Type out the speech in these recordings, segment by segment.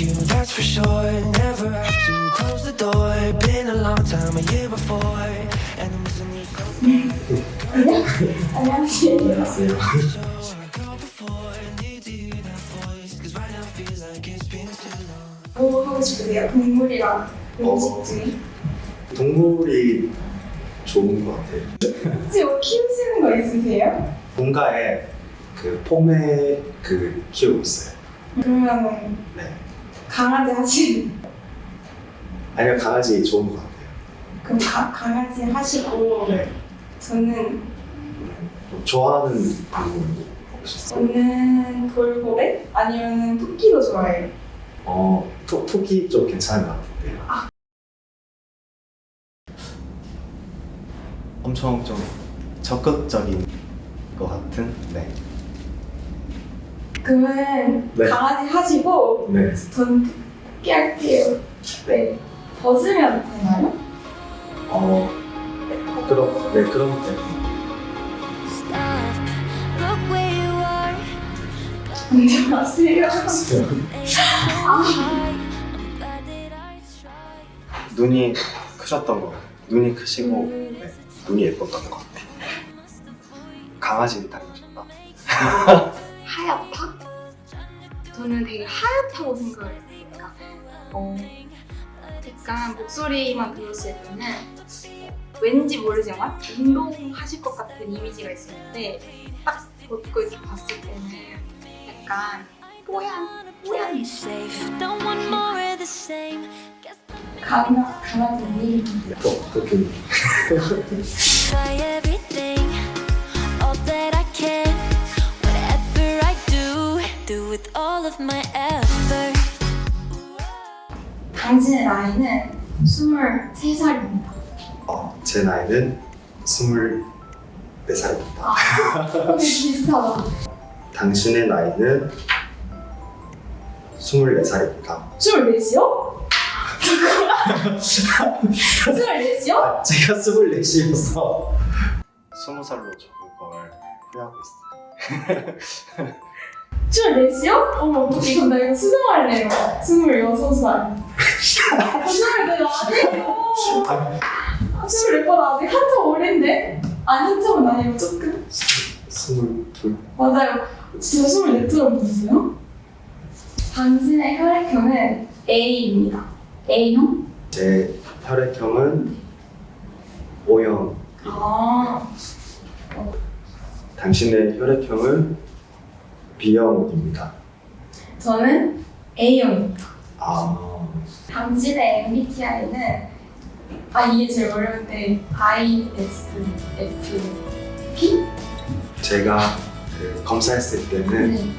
like you, that's for sure. Never have to close the door. Been a long time, a year before. And I'm missing you so 안녕하세요. 안녕하세요. Go before. Need to hear that voice. Cause right now feels like it's been too long. 뭐 하고 싶으세요? 동물이랑 음식 중에? 동물이 좋은 것 같아요. 혹시 뭐 키우시는 거 있으세요? 본가에 그 폼에 그 키우고 있어요. 그러면은 네. 강아지 하시 아니요 강아지 좋은 것 같아요. 그럼 가, 강아지 하시고 네. 저는 좋아하는 동물 없으세요? 저는 돌고래 아니면 토끼도 좋아해요. 어 토, 토끼 좀 괜찮은 것 같은데요. 엄청 좀 적극적인 것 같은 네. 그러면 네. 강아지 하시고 네. 전 토끼 할게요. 네. 벗으면 되나요? 어 그럼 네 그럼 네. 안녕하세요. 눈이 크셨던 것 같아요. 눈이 크시고 네. 눈이 예뻤던 것 같아요. 강아지 닮으셨다. 저는 되게 하얗다고 생각을 했어요. 그러니까 어, 약간 목소리만 들었을 때는 왠지 모르지만 운동하실 것 같은 이미지가 있었는데 딱 벗고 이렇게 봤을 때는 약간 뽀얀 뽀얀 Safe. Don't want more of the same. Guess 강아, 강아지 또 try do, with all of my effort. 당신의 나이는 23살입니다. 어, 제 나이는 스물 네 살입니다. 아, 비슷하다. 당신의 나이는 스물네 살입니다. 24시요? 잠깐만. 24시요? 아, 제가 스물네시여서 스무 살로 적은 걸 후회하고 있어요. 24시요? 어머, 그럼 나 이거 수정할래요. 26살. 24살 아니에요. 아, 24번 아직 한참 어린데? 아니, 한참은 아니고 조금. 스물 둘. 맞아요. 진짜 24처럼 보셨어요? 당신의 혈액형은 A입니다. A형? 제 혈액형은 O형. 아, 당신의 혈액형은 B형입니다. 저는 A형입니다. 아, 당신의 MBTI는 아 이게 제일 어려운데 ISFP? 제가 그 검사했을 때는 네.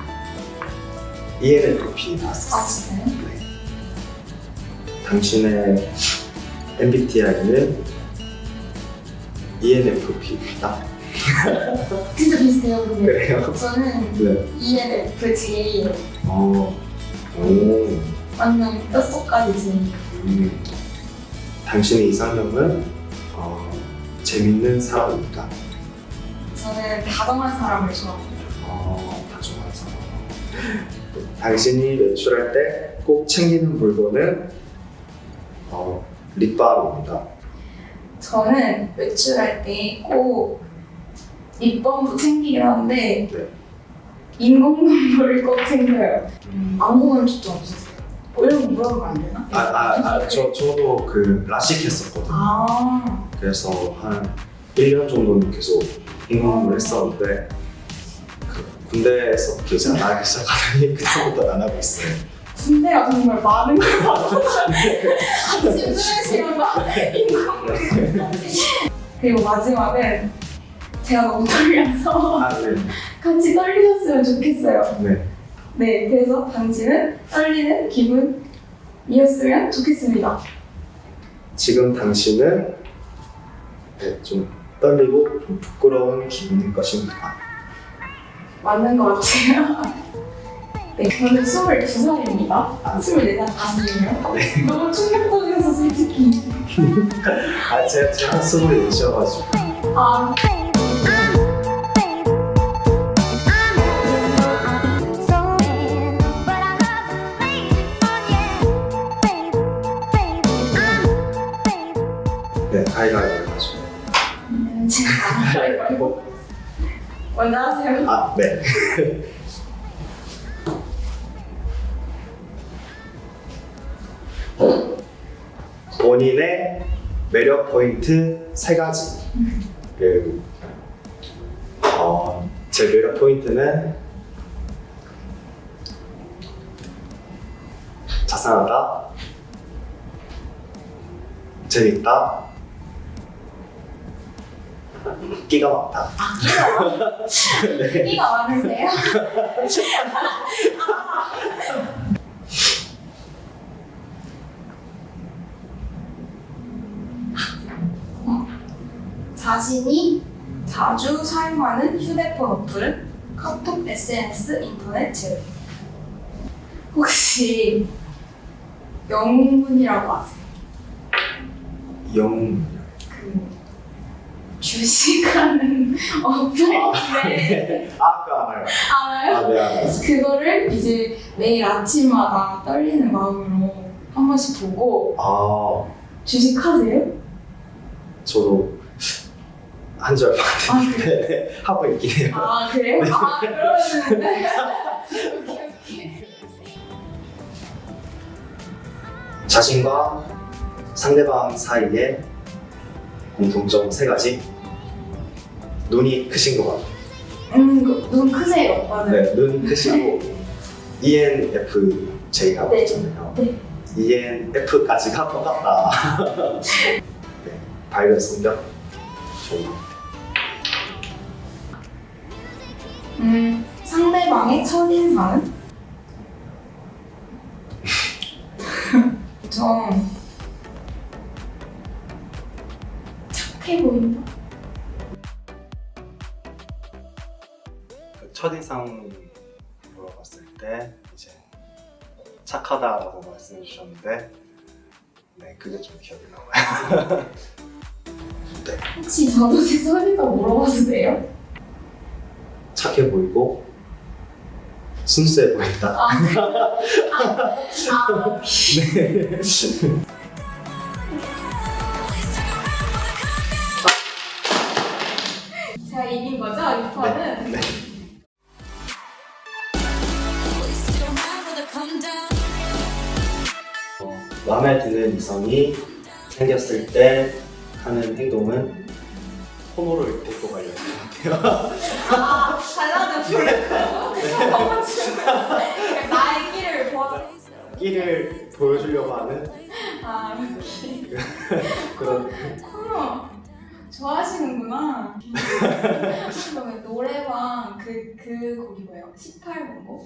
ENFP 아 나왔었어요. 진짜요? 네. 당신의 MBTI는 ENFP입니다. 진짜 비슷해요 그게. 그래요? 저는 네. ENFJ예요. 어, 오. 완전 뼛속까지 지금. 음. 당신의 이상형은 어, 재밌는 사람입니다. 저는 다정한 사람을 좋아합니다. 어, 다정한 사람. 당신이 외출할 때 꼭 챙기는 물건은 어, 립밤입니다. 저는 외출할 때 꼭 립밤도 챙기긴 하는데 네. 인공눈물을 꼭 챙겨요. 음. 아무거나 진짜 없었어요. 뭐 이런 거 물어보면 안 되나? 아, 아, 아, 저, 저도 그 라식 했었거든요. 아. 그래서 한 1년 정도는 계속 인공을 했었는데 그 군대에서 안 하기 시작하더니 그때부터 안 하고 있어요. 군대가 정말 많은 것 같아요. 아침 수면 시간과 인공 그리고 마지막은 제가 너무 떨려서 아, 네. 같이 떨리셨으면 좋겠어요. 네. 네, 그래서 당신은 떨리는 기분이었으면 좋겠습니다. 지금 당신은 네, 좀 떨리고 좀 부끄러운 기분일 것입니다. 맞는 것 같아요. 네, 저는 22살입니다. 아, 24살 아니에요? 너무 충격적이어서 솔직히. 아, 제가, 제가 스물 네, 가위바위보 해가지고. 지금 가위바위보. 먼저 하세요. 아, 네. 본인의 매력 포인트 세 가지. 그, 어, 제 매력 포인트는 자상하다, 재밌다, 끼가 많다. 끼가 많으세요? 자신이 자주 사용하는 휴대폰 어플, 카톡, SNS, 인터넷 제휴. 혹시 영문이라고 아세요? 영, 그 주식하는 어플인데 아, 그거 알아요. 알아요? 아, 네, 알아요. 그거를 이제 매일 아침마다 떨리는 마음으로 한 번씩 보고 아, 주식하세요? 저도 한줄 알고 아? 네, 하고 있긴 해요. 아 그래요? 아 그러시는데 오케이 오케이 자신과 상대방 사이에 공통점 세 가지. 눈이 크신 것 같아요. 음눈 크세요 맞아요 네, 눈 크시고 E ENFJ가 네. 맞잖아요. 네. ENF까지가 똑같다. 네, 밝은 성격 좋은 것 같아요. 음 상대방의 첫인상은? 좀 착해 보인다? 그 첫인상 물어봤을 때 이제 착하다라고 말씀해 주셨는데 네 그게 좀 기억이 나와요. 혹시 저도 제 첫인상 물어봐도 돼요? 착해 보이고 순수해 보인다. 아, 아, 아, 네. 어, 마음에 드는 이성이 생겼을 때 하는 행동은 호모를 데리고 것 같아요. 아, 달라는 부르고 나의 끼를 보아 끼를 보여주려고 하는 아, 이렇게. 그런 어, 좋아하시는구나. 그러면 노래방 그, 그 곡이 뭐예요? 18번고?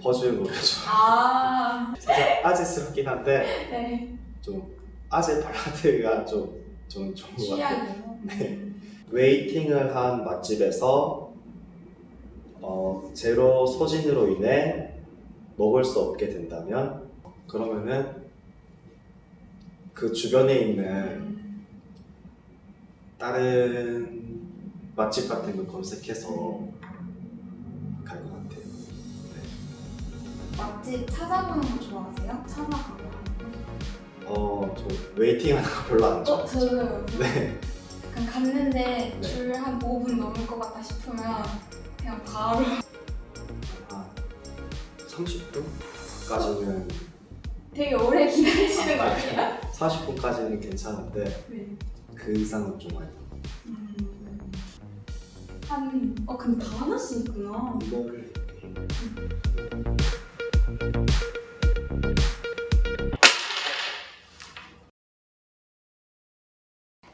버즈 노래죠. 아, 살짝 아재스럽긴 한데 네. 좀 아재 발라드가 좀, 좀 좋은 것 같아요. 취향이요. 네. 웨이팅을 한 맛집에서 어, 제로 소진으로 인해 먹을 수 없게 된다면 그러면은 그 주변에 있는 다른 맛집 같은 거 검색해서 갈 것 같아요. 맛집 찾아보는 거 좋아하세요? 찾아가고. 어, 저 웨이팅 하는 거 별로 안 어, 좋아해요. 저도요. 네. 약간 갔는데 네. 줄한 5분 넘을 것 같다 싶으면 그냥 바로 한 30분까지는 되게 오래 기다리시는 거 아니에요? 40분까지는 괜찮은데 네. 그 이상은 좀 많이 음. 한, 어, 근데 다 하나씩 있구나. 이거를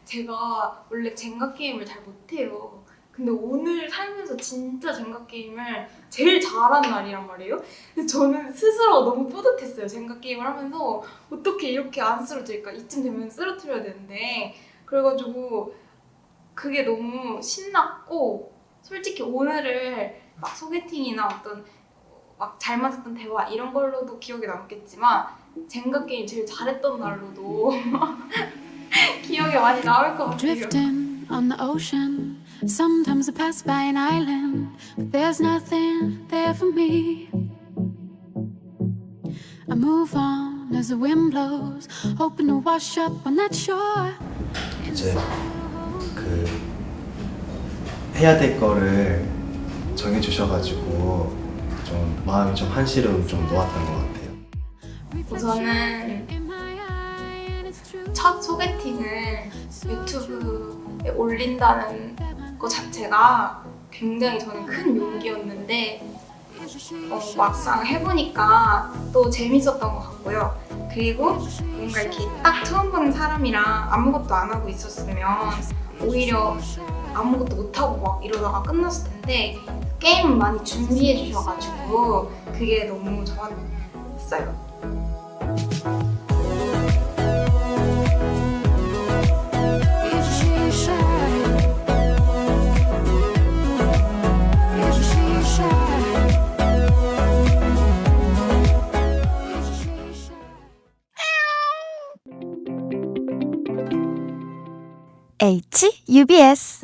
제가 원래 젠가 게임을 잘 못해요. 근데 오늘 살면서 진짜 젠가 게임을 제일 잘한 날이란 말이에요. 그래서 저는 스스로 너무 뿌듯했어요. 젠가 게임을 하면서 어떻게 이렇게 안 쓰러질까? 이쯤 되면 쓰러뜨려야 되는데 그래가지고 그게 너무 신났고 솔직히 오늘을 막 소개팅이나 어떤 막 잘 맞았던 대화 이런 걸로도 기억에 남겠지만 젠가 게임 제일 잘했던 날로도 기억에 많이 남을 것 같아요. Drifting on the ocean. Sometimes I pass by an island, but there's nothing there for me. I move on as the wind blows, hoping to wash up on that shore. 이제 그 해야 될 거를 정해 주셔가지고 좀 마음이 좀 한시름 좀 놓았던 것 같아요. 우선은 첫 소개팅을 유튜브에 올린다는 것 자체가 굉장히 저는 큰 용기였는데 어, 막상 해보니까 또 재밌었던 것 같고요. 그리고 뭔가 이렇게 딱 처음 보는 사람이랑 아무것도 안 하고 있었으면 오히려 아무것도 못하고 막 이러다가 끝났을 텐데 게임 많이 준비해 주셔가지고 그게 너무 좋았어요. UBS.